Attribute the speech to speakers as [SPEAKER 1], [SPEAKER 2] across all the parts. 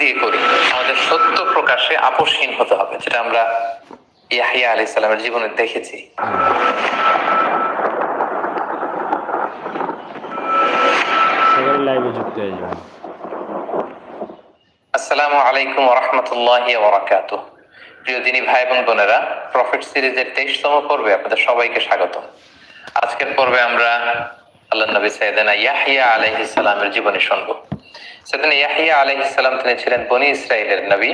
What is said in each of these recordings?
[SPEAKER 1] দিয়ে করি। আমাদের সত্য প্রকাশে আপোষহীন হতে হবে যেটা আমরা ইয়াহিয়া আলি সালামের জীবনে দেখেছি।
[SPEAKER 2] লাইভে যুক্ত হয়ে যাবেন
[SPEAKER 1] আসসালামু আলাইকুম রহমতুল্লাহ ওরাকাত প্রিয় দিনী ভাই এবং বোনেরা প্রফিট সিরিজের তেইশতম পর্বে আপনাদের সবাইকে স্বাগত আজকের পর্বে আমরা আল্লাহ নবী সাইদানা ইয়াহিয়া আলাইহি সালামের জীবনী শুনব। সেদিন ইয়াহিয়া আলাইহি সালাম তিনি ছিলেন বনি ইসরায়েলের নবী।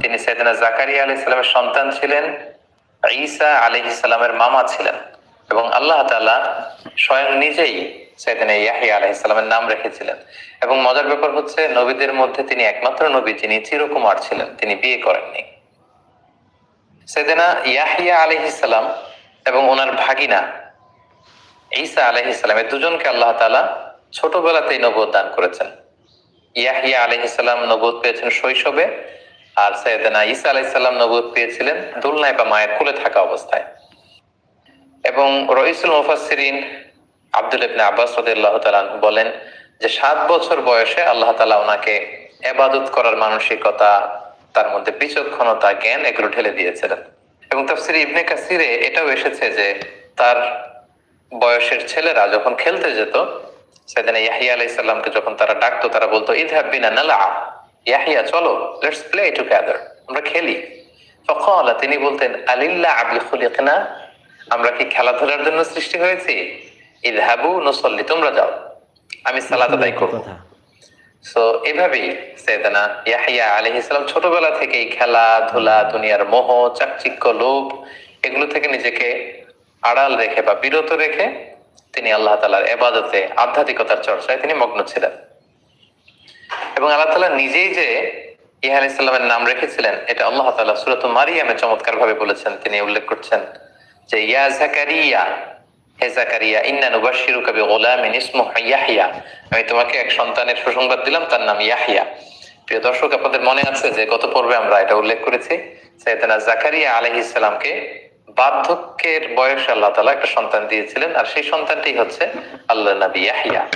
[SPEAKER 1] তিনি সাইদানা জাকারিয়া আলাইহিস সালামের সন্তান ছিলেন, ঈসা আলাইহিস সালামের মামা ছিলেন এবং আল্লাহ তাআলা স্বয়ং নিজেই সাইদানা ইয়াহিয়া আলাইহিস সালামের নাম রেখেছিলেন এবং মজার ব্যাপার হচ্ছে নবীদের মধ্যে তিনি একমাত্র নবী যিনি চিরকুমার ছিলেন, তিনি বিয়ে করেননি। সেদিনা ইয়াহিয়া আলাইহিস সালাম এবং ওনার ভাগিনা ঈসা আলাইহিস সালাম এই দুজনকে আল্লাহ তাআলা ছোটবেলাতেই নবুয়ত দান করেছেন। ইয়াহিয়া আলাইহিস সালাম নবুয়ত পেয়েছেন শৈশবে আর সৈয়দনা ঈসা আলাইহিস সালাম নবুয়ত পেয়েছিলেন দোলনায় বা মায়ের কোলে থাকা অবস্থায়। এবং রইসুল মুফাসসিরিন আব্দুল ইবনে আব্বাস রাদিয়াল্লাহু তাআলা বলেন যে সাত বছর বয়সে আল্লাহ তাআলা ওনাকে এবাদত করার মানসিকতা, তার মধ্যে বিচক্ষণতা, জ্ঞান এগুলো ঢেলে দিয়েছিলেন। এবং তাফসির ইবনে কাসিরে এটাও এসেছে যে তার বয়সের ছেলেরা যখন খেলতে যেত সেদিন ইয়াহিয়া আলাইহিস সালামকে যখন তারা ডাকতো তারা বলতো ইযহাব বিনা নালা ইয়াহিয়া চলো লেটস প্লে টুগেদার আমরা খেলি। ফকালা তিনি বলতেন আলিল্লাহ আবি খুলিকনা আমরা কি খেলাধুলার জন্য সৃষ্টি হয়েছি? নুসল্লি তোমরা যাও আমি সালাত আদায় করব। সো এভাবেই সৈয়দানা ইয়াহিয়া আলাইহিস সালাম ছোটবেলা থেকেই খেলাধুলা দুনিয়ার মোহ চাকচিক্য লোভ এগুলো থেকে নিজেকে আড়াল রেখে বা বিরত রেখে তিনি আল্লাহ তালার এবাদতে আধ্যাত্মিকতার চর্চায় তিনি মগ্ন ছিলেন। এবং আল্লাহ তালা নিজেই যে ইহা আলাইসাল্লামের নাম রেখেছিলেন, এটা আল্লাহ তালা সুরত মারিয়ামে চমৎকার ভাবে বলেছেন, তিনি উল্লেখ করছেন যে, ইয়া জাকারিয়া, হে জাকারিয়া বিগুলামিন ইসমুহু ইয়াহইয়া। আমি তোমাকে এক সন্তানের সুসংবাদ দিলাম, তার নাম ইয়াহইয়া। প্রিয় দর্শক, আপনাদের মনে আছে যে গত পর্বে আমরা এটা উল্লেখ করেছি সাইয়েদনা জাকারিয়া আলাইহিস সালামকে বার্ধক্যের বয়সে আল্লাহ তালা একটা সন্তান দিয়েছিলেন, আর সেই সন্তানটি হচ্ছে আল্লাহ নবী ইয়াহইয়া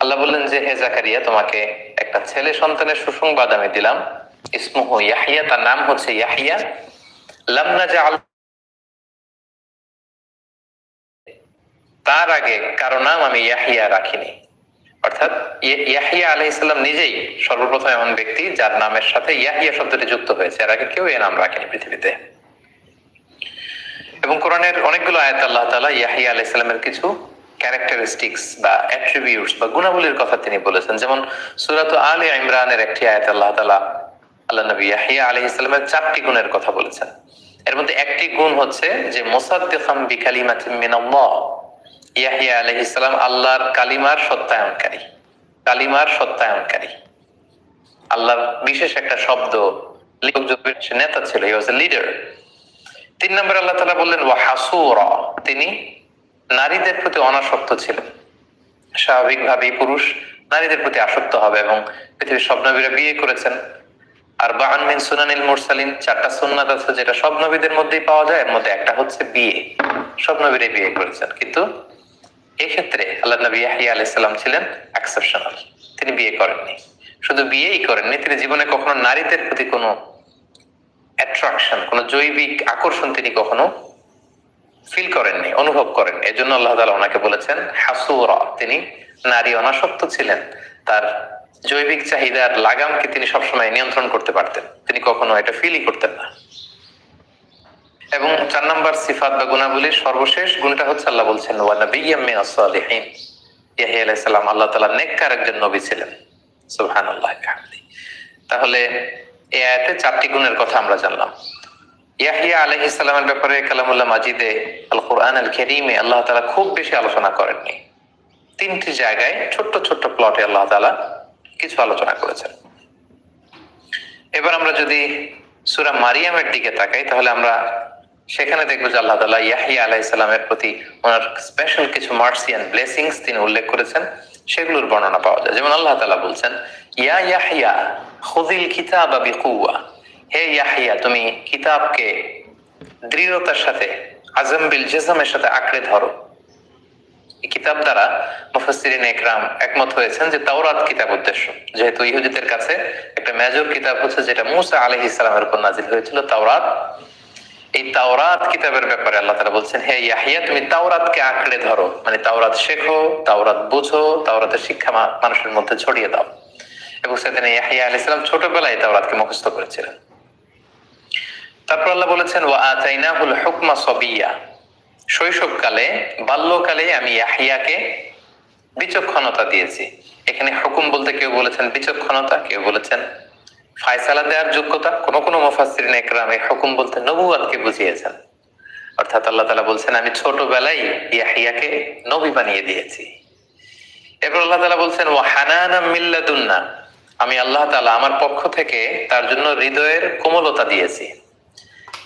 [SPEAKER 1] আল্লাহ বললেন যে, হে জাকারিয়া, তোমাকে একটা ছেলে সন্তানের সুসংবাদ আমি দিলাম। ইসমুহু ইয়াহইয়া তার নাম হচ্ছে ইয়াহইয়া লাম নাজআল তার আগে কারও নাম আমি ইয়াহিয়া রাখিনি। অর্থাৎ ইয়ে- ইয়াহিয়া আলহ ইসলাম নিজেই সর্বপ্রথম এমন ব্যক্তি যার নামের সাথে ইয়াহিয়া শব্দটি যুক্ত হয়েছে। এর আগে কেউ এ নাম রাখেনি পৃথিবীতে। এবং কোরআনের অনেকগুলো আয়াত আল্লাহ তালা ইয়াহিয়া আলাহ ইসলামের কিছু ক্যারেক্টারিস্টিক্স বা অ্যাট্রিবিউটস বা গুণাবলীর কথা তিনি বলেছেন। যেমন সুরাত আলী ইমরানের একটি আয়াত আল্লাহ তালা আল্লাহ নবী ইয়াহিয়া আলহ ইসলামের চারটি গুণের কথা বলেছেন। এর মধ্যে একটি গুণ হচ্ছে যে মিনাল্লাহ। ইয়াহিয়া আলহ ইসলাম আল্লাহর কালিমার সত্যায়নকারী। কালিমার সত্যায়নকারী। আল্লাহর বিশেষ একটা শব্দ, লেখক নেতা ছিল হি ওয়াজ লিডার তিন নম্বর আল্লাহ তাআলা বললেন, ওয়া হাসুরা। তিনি নারীদের প্রতি অনাসক্ত ছিলেন। স্বাভাবিকভাবেই পুরুষ নারীদের প্রতি আসক্ত হবে এবং পৃথিবীর সব নবীরা বিয়ে করেছেন। আর বাহান মিন সুনানিল মুরসালিন, চারটা সুন্নাত আছে যেটা সব নবীদের মধ্যেই পাওয়া যায়, এর মধ্যে একটা হচ্ছে বিয়ে। সব নবীরাই বিয়ে করেছেন। কিন্তু এই ক্ষেত্রে আল্লাহ নবী ইয়াহিয়া আলাইহিস সালাম ছিলেন এক্সেপশনাল তিনি বিয়ে করেননি। শুধু বিয়েই করেননি, তিনি জীবনে কখনো নারীদের প্রতি কোনো অ্যাট্রাকশন কোনো জৈবিক আকর্ষণ তিনি কখনো ফিল করেননি, অনুভব করেন এজন্য আল্লাহ তাআলা ওনাকে বলেছেন, হাসুরা তিনি নারী অনাসক্ত ছিলেন। তার জৈবিক চাহিদার লাগামকে তিনি সবসময় নিয়ন্ত্রণ করতে পারতেন। তিনি কখনো এটা ফিলই করতেন না। এবং চার নম্বর সিফাত বা গুণাবলীর সর্বশেষ গুণটা হচ্ছে আল্লাহ বলছেন, ওয়া নাবিয়্যাম মিনাস সালিহিন ইয়াহিয়া আলাইহিস সালাম আল্লাহ তাআলা নেককার একজন নবী ছিলেন। বিহামদি। তাহলে এই আয়াতে চারটি গুণের কথা আমরা জানলাম। ইয়াহিয়া আলাইহিস সালামের ব্যাপারে কালামুল্লাহ মাজিদে আল কোরআন আল কেরিমে আল্লাহ তাআলা খুব বেশি আলোচনা করেননি। তিনটি জায়গায় ছোট্ট ছোট্ট প্লটে আল্লাহ তাআলা কিছু আলোচনা করেছেন। এবার আমরা যদি সূরা মারিয়ামের দিকে তাকাই, তাহলে আমরা সেখানে দেখব যে আল্লাহ তালা ইয়াহিয়া আলাইহিস সালামের প্রতি ওনার স্পেশাল কিছু মার্সি এন্ড ব্লেসিংস তিনি উল্লেখ করেছেন। সেগুলোর বর্ণনা পাওয়া যায়। যেমন আল্লাহ তালা বলছেন, ইয়া ইয়াহিয়া খুযিল কিতাবা বিকুওয়া। হে ইয়াহিয়া, তুমি কিতাবকে দৃঢ়তার সাথে, আজম বিল জেজমের সাথে আঁকড়ে ধরো। এই কিতাব দ্বারা মুফাসসিরিন একরাম একমত হয়েছেন যে তাওরাত কিতাব উদ্দেশ্য। যেহেতু ইহুদিদের কাছে একটা মেজর কিতাব হচ্ছে যেটা মুসা আলাইহিস সালামের উপর নাজিল হয়েছিল, তাওরাত। এই তাওরাত কিতাবের ব্যাপারে আল্লাহ তাআলা বলছেন, হে ইয়াহিয়া, তুমি তাওরাতকে আঁকড়ে ধরো। মানে তাওরাত শেখো, তাওরাত বুঝো, তাওরাতের শিক্ষা মানুষের মধ্যে ছড়িয়ে দাও। এবং সেদিন ইয়াহিয়া আলাইহিস সালাম ছোটবেলায় তাওরাতকে মুখস্থ করেছিলেন। তারপর আল্লাহ বলেছেন, ওয়া আতাইনাহুল হুকমা সবিয়া। শৈশবকালে, বাল্যকালে আমি ইয়াহিয়াকে বিচক্ষণতা দিয়েছি। এখানে হুকুম বলতে কেউ বলেছেন বিচক্ষণতা, কেউ বলেছেন ফায়সালা দেওয়ার যোগ্যতা। কোন কোন মুফাসসিরিন একরাম এই হুকুম বলতে নবুয়াতকে বুঝিয়েছেন। অর্থাৎ আল্লাহ তালা বলছেন, আমি ছোটবেলায় ইয়াহিয়াকে নবী বানিয়ে দিয়েছি। এরপর আল্লাহ তাআলা বলছেন, ওয়া হানানাম মিল্লাদুন্না। আমি আল্লাহ তালা আমার পক্ষ থেকে তার জন্য হৃদয়ের কোমলতা দিয়েছি।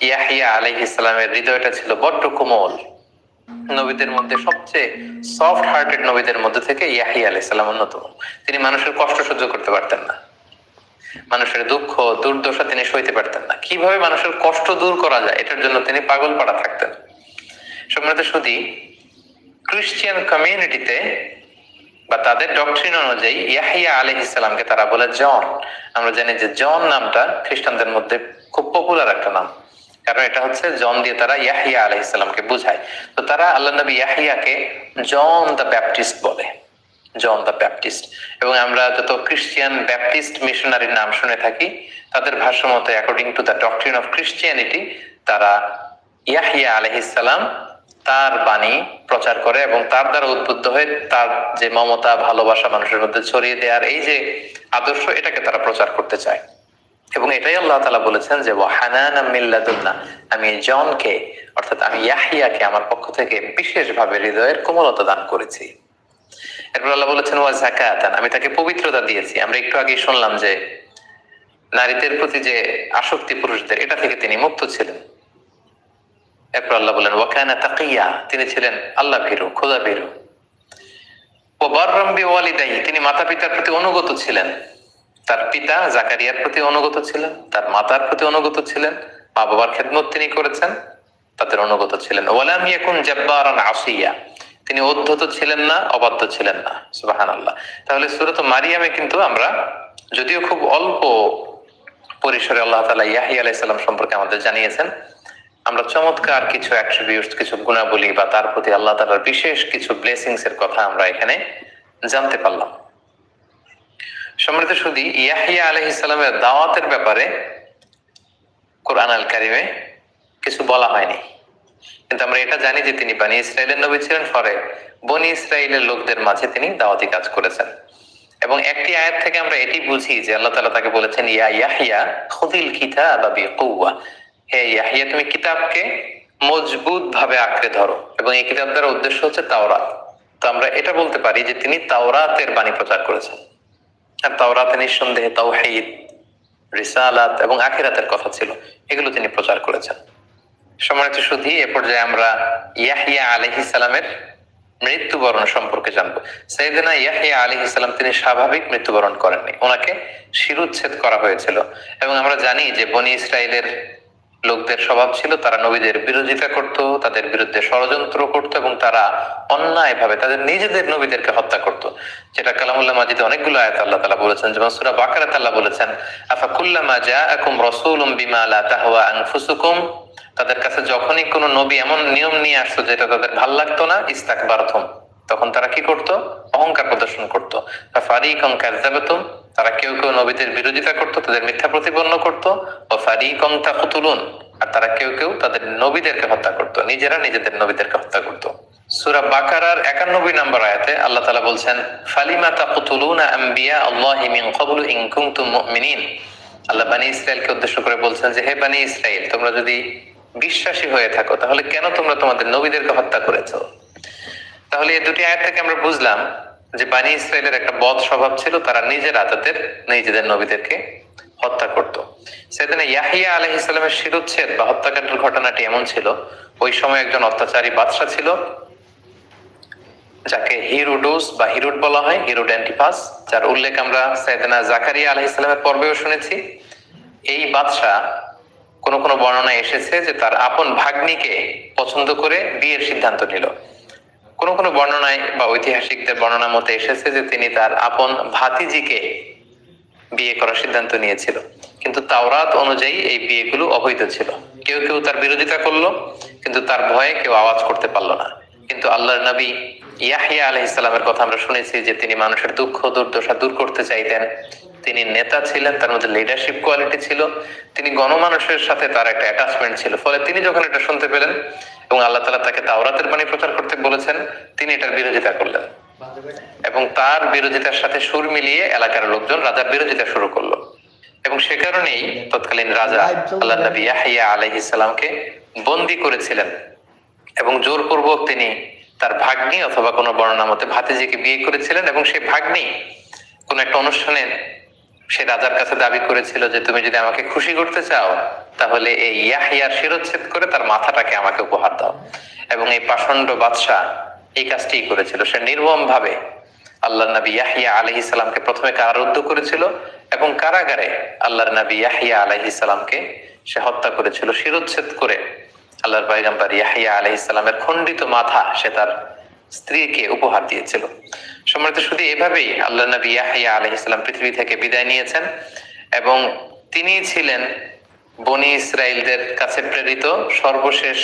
[SPEAKER 1] ইয়াহিয়া আলাইহিস ইসলামের হৃদয়টা ছিল বড্ড কোমল। নবীদের মধ্যে সবচেয়ে সফট হার্টেড নবীদের মধ্যে থেকে ইয়াহিয়া আলাইহিস সালাম অন্যতম। তিনি মানুষের কষ্ট সহ্য করতে পারতেন না। মানুষের দুঃখ, দুর্দশা তিনি সইতে পারতেন না। কীভাবে মানুষের কষ্ট দূর করা যায়, এটার জন্য তিনি পাগল পাড়া থাকতেন সম্রাট শুধু ক্রিশ্চিয়ান কমিউনিটিতে বা তাদের ডক্ট্রিন অনুযায়ী ইয়াহিয়া আলাইহিস সালামকে তারা বলে জন। আমরা জানি যে জন নামটা খ্রিস্টানদের মধ্যে খুব পপুলার একটা নাম। কারণ এটা হচ্ছে জন দিয়ে তারা ইয়াহিয়া আলাইহিস সালামকে বোঝায়। তো তারা আল্লাহ নবী ইয়াহিয়াকে জন দ্য ব্যাপটিস্ট বলে। John the Baptist. এবং আমরা যত ক্রিশ্চিয়ান ব্যাপটিস্ট মিশনারির নাম শুনে থাকি, তাদের ভাষ্য মতে according to the doctrine of Christianity তারা ইয়াহিয়া আলাইহিস সালাম তার বাণী প্রচার করে এবং তার দ্বারা উদ্বুদ্ধ হয়ে তার যে মমতা, ভালোবাসা মানুষের মধ্যে ছড়িয়ে দেওয়ার এই যে আদর্শ, এটাকে তারা প্রচার করতে চায়। এবং এটাই আল্লাহ তালা বলেছেন যে মিল্লাদুল্লাহ আমি জনকে, অর্থাৎ আমি ইয়াহিয়াকে আমার পক্ষ থেকে বিশেষভাবে হৃদয়ের কোমলতা দান করেছি। এরপর আল্লাহ বলেছেন, ওয়া জাকাতান আমি তাকে পবিত্রতা দিয়েছি। আমরা একটু আগে শুনলাম যে, নারীদের প্রতি যে আসক্তি পুরুষদের, এটা থেকে তিনি মুক্ত ছিলেন। এরপর আল্লাহ বলেন, ওয়াকানা তাকিয়া তিনি ছিলেন আল্লাহ ভীরু, খোদা ভীরু। ও বাররম্বি ওয়ালিদাই তিনি মাতা পিতার প্রতি অনুগত ছিলেন। তার পিতা জাকারিয়ার প্রতি অনুগত ছিলেন, তার মাতার প্রতি অনুগত ছিলেন মা বাবার খেদমত তিনি করেছেন, তাদের অনুগত ছিলেন। ওয়ালাম ইয়াকুন জাব্বারান আসিয়া তিনি অধ্যত ছিলেন না, অবাধ্য ছিলেন না। সুবাহান আল্লাহ তাহলে সুরত মারিয়ামে কিন্তু আমরা যদিও খুব অল্প পরিসরে আল্লাহ তালা ইয়াহি আলাইসাল্লাম সম্পর্কে আমাদের জানিয়েছেন আমরা চমৎকার কিছু অ্যাট্রিবিউটস কিছু গুণাবলী বা তার প্রতি আল্লাহ তালার বিশেষ কিছু ব্লেসিংস এর কথা আমরা এখানে জানতে পারলাম। সম্মানিত শুধু ইয়াহিয়া আলহি সালামের দাওয়াতের ব্যাপারে কোরআন আল কারিমে কিছু বলা হয়নি। কিন্তু আমরা এটা জানি যে তিনি বানি ইসরায়েলের নবী ছিলেন ফলে বনি ইসরায়েলের লোকদের মাঝে তিনি দাওয়াতি কাজ করেছেন। এবং একটি আয়াত থেকে আমরা এটি বুঝি যে আল্লাহ তালা তাকে বলেছেন, ইয়া ইয়াহিয়া খুদিল কিতাব বা বিকুয়া হে ইয়াহিয়া, তুমি কিতাবকে মজবুত ভাবে আঁকড়ে ধরো এবং এই কিতাব দ্বারা উদ্দেশ্য হচ্ছে তাওরাত। তো আমরা এটা বলতে পারি যে তিনি তাওরাতের বাণী প্রচার করেছেন। আর তাওরাতে নিঃসন্দেহে তাওহীদ, রিসালাত এবং আখিরাতের কথা ছিল। এগুলো তিনি প্রচার করেছেন। সম্মানিত সুধী, এ পর্যায়ে আমরা ইয়াহিয়া আলহি সালামের মৃত্যুবরণ সম্পর্কে জানব। সাইদিনা ইয়াহিয়া আলহি সালাম তিনি স্বাভাবিক মৃত্যুবরণ করেননি। ওনাকে শিরুচ্ছেদ করা হয়েছিল। এবং আমরা জানি যে বনি ইসরায়েলের লোকদের স্বভাব ছিল, তারা নবীদের বিরোধিতা করত, তাদের বিরুদ্ধে ষড়যন্ত্র করত এবং তারা অন্যায় ভাবে তাদের নিজেদের নবীদেরকে হত্যা করত। যেটা কালামুল্লাহ মাজিদে অনেকগুলো আয়াত আল্লাহ তালা বলেছেন, যেমন সুরা বাকারাত আল্লাহ বলেছেন, আফা কুল্লামা জাআকুম রাসূলুম বিমা লা তাহওয়া আনফুসুকুম? তাদের কাছে যখনই কোনো নবী এমন নিয়ম নিয়ে আসতো যেটা তাদের ভালো লাগতো না, ইস্তাকবারতুম। তখন তারা কি করত? অহংকার প্রদর্শন করতো। ফারিকং কাযাবাতুম তারা কেউ কেউ নবীদের বিরোধিতা করত, তাদের মিথ্যা প্রতিপন্ন করত, ও ফারিকং তাকতুলুন, আর তারা কেউ কেউ তাদের নবীদেরকে হত্যা করত, নিজেরা নিজেদের নবীদেরকে হত্যা করত। সূরা বাকারার 91 নম্বর আয়াতে আল্লাহ তাআলা বলছেন, ফালিমা তাকতুলুনা আম্বিয়া আল্লাহি মিন ক্বাবলু ইন কুনতুম মুমিনিন। আল্লাহ বানি ইসরায়েলকে উদ্দেশ্য করে বলছেন যে, হে বানি ইসরায়েল তোমরা যদি বিশ্বাসী হয়ে থাকো, তাহলে কেন তোমরা তোমাদের নবীদেরকে হত্যা করেছ? তাহলে এই দুটি আয়াত থেকে আমরা বুঝলাম যে বানি ইসরায়েলের একটা বদ স্বভাব ছিল, তারা নিজেরা তাদের নিজেদের নবীদেরকে হত্যা করত। সেদিনে ইয়াহিয়া আলহ ইসলামের শিরুচ্ছেদ বা হত্যাকাণ্ডের ঘটনাটি এমন ছিল, ওই সময় একজন অত্যাচারী বাদশা ছিল, যাকে হিরুডোস বা হিরুড বলা হয়, হিরুড অ্যান্টিপাস যার উল্লেখ আমরা সাইদানা জাকারিয়া আলহ ইসলামের পর্বেও শুনেছি। এই বাদশা কোন কোন বর্ণনা এসেছে যে তার আপন ভাগ্নিকে পছন্দ করে বিয়ের সিদ্ধান্ত নিল। কোনো কোনো বর্ণনায় বা ঐতিহাসিকদের বর্ণনা মতে এসেছে যে তিনি তার আপন ভাতিজিকে বিয়ে করার সিদ্ধান্ত নিয়েছিল। কিন্তু তাওরাত অনুযায়ী এই বিয়েগুলো অবৈধ ছিল। কেউ কেউ তার বিরোধিতা করল, কিন্তু তার ভয়ে কেউ আওয়াজ করতে পারল না। কিন্তু আল্লাহর নবী ইয়াহিয়া আলহিসাল্লামের কথা আমরা শুনেছি যে তিনি মানুষের দুঃখ দুর্দশা দূর করতে চাইতেন। তিনি নেতা ছিলেন, তার মধ্যে লিডারশিপ কোয়ালিটি ছিল, তিনি গণমানুষের সাথে তার একটা অ্যাটাচমেন্ট ছিল। ফলে তিনি যখন এটা শুনতে পেলেন এবং আল্লাহ তালা তাকে তাওরাতের বাণী প্রচার করতে বলেছেন, তিনি এটার বিরোধিতা করলেন। এবং তার বিরোধিতার সাথে সুর মিলিয়ে এলাকার লোকজন রাজার বিরোধিতা শুরু করল। এবং সে কারণেই তৎকালীন রাজা আল্লাহ নবী ইয়াহিয়া আলাইহিস সালামকে বন্দি করেছিলেন। এবং জোরপূর্বক তিনি তার ভাগ্নি অথবা কোনো বর্ণনা মতে ভাতিজিকে বিয়ে করেছিলেন এবং সেই ভাগ্নি কোন একটা অনুষ্ঠানে সে রাজার কাছে দাবি করেছিল যে তুমি যদি আমাকে খুশি করতে চাও, তাহলে এই ইয়াহিয়ার শিরোচ্ছেদ করে তার মাথাটাকে আমাকে উপহার দাও। এবং এই পাষণ্ড বাদশাহ এই কাজটি করেছিল। সে নির্মম ভাবে আল্লাহ নবী ইয়াহিয়া আলহি সালামকে প্রথমে কারারুদ্ধ করেছিল এবং কারাগারে আল্লাহর নবী ইয়াহিয়া আলহি সালামকে সে হত্যা করেছিল। শিরোচ্ছেদ করে আল্লাহর পাইগাম্বার ইয়াহিয়া আলহি সালামের খণ্ডিত মাথা সে তার স্ত্রীকে উপহার দিয়েছিল। সম্মানিত শুধু এভাবেই আল্লাহ নবী ইয়াহিয়া আলহ ইসলাম পৃথিবী থেকে বিদায় নিয়েছেন এবং তিনি ছিলেন বনি ইসরায়েলদের কাছে প্রেরিত সর্বশেষ